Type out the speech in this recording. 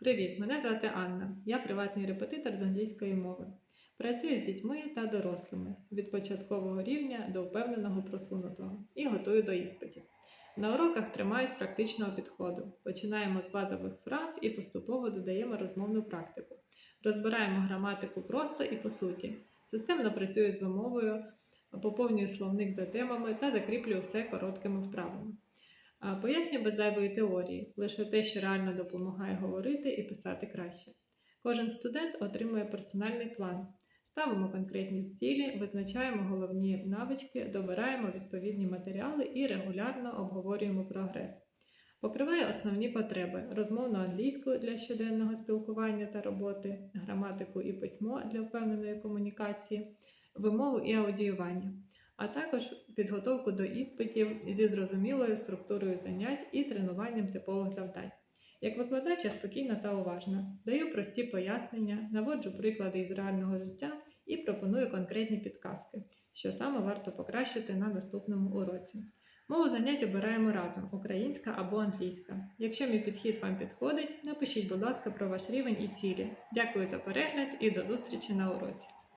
Привіт! Мене звати Анна. Я приватний репетитор з англійської мови. Працюю з дітьми та дорослими від початкового рівня до впевненого просунутого і готую до іспитів. На уроках тримаюсь практичного підходу. Починаємо з базових фраз і поступово додаємо розмовну практику. Розбираємо граматику просто і по суті. Системно працюю з вимовою, поповнюю словник за темами та закріплюю все короткими вправами. А, Пояснюю без зайвої теорії, лише те, що реально допомагає говорити і писати краще. Кожен студент отримує персональний план. Ставимо конкретні цілі, визначаємо головні навички, добираємо відповідні матеріали і регулярно обговорюємо прогрес. Покриває основні потреби: розмовну англійську для щоденного спілкування та роботи, граматику і письмо для впевненої комунікації, вимову і аудіювання, а також підготовку до іспитів зі зрозумілою структурою занять і тренуванням типових завдань. Як викладач я спокійна та уважна, даю прості пояснення, наводжу приклади із реального життя і пропоную конкретні підказки, що саме варто покращити на наступному уроці. Мову занять обираємо разом українська або англійська. Якщо мій підхід вам підходить, напишіть, будь ласка, про ваш рівень і цілі. Дякую за перегляд і до зустрічі на уроці.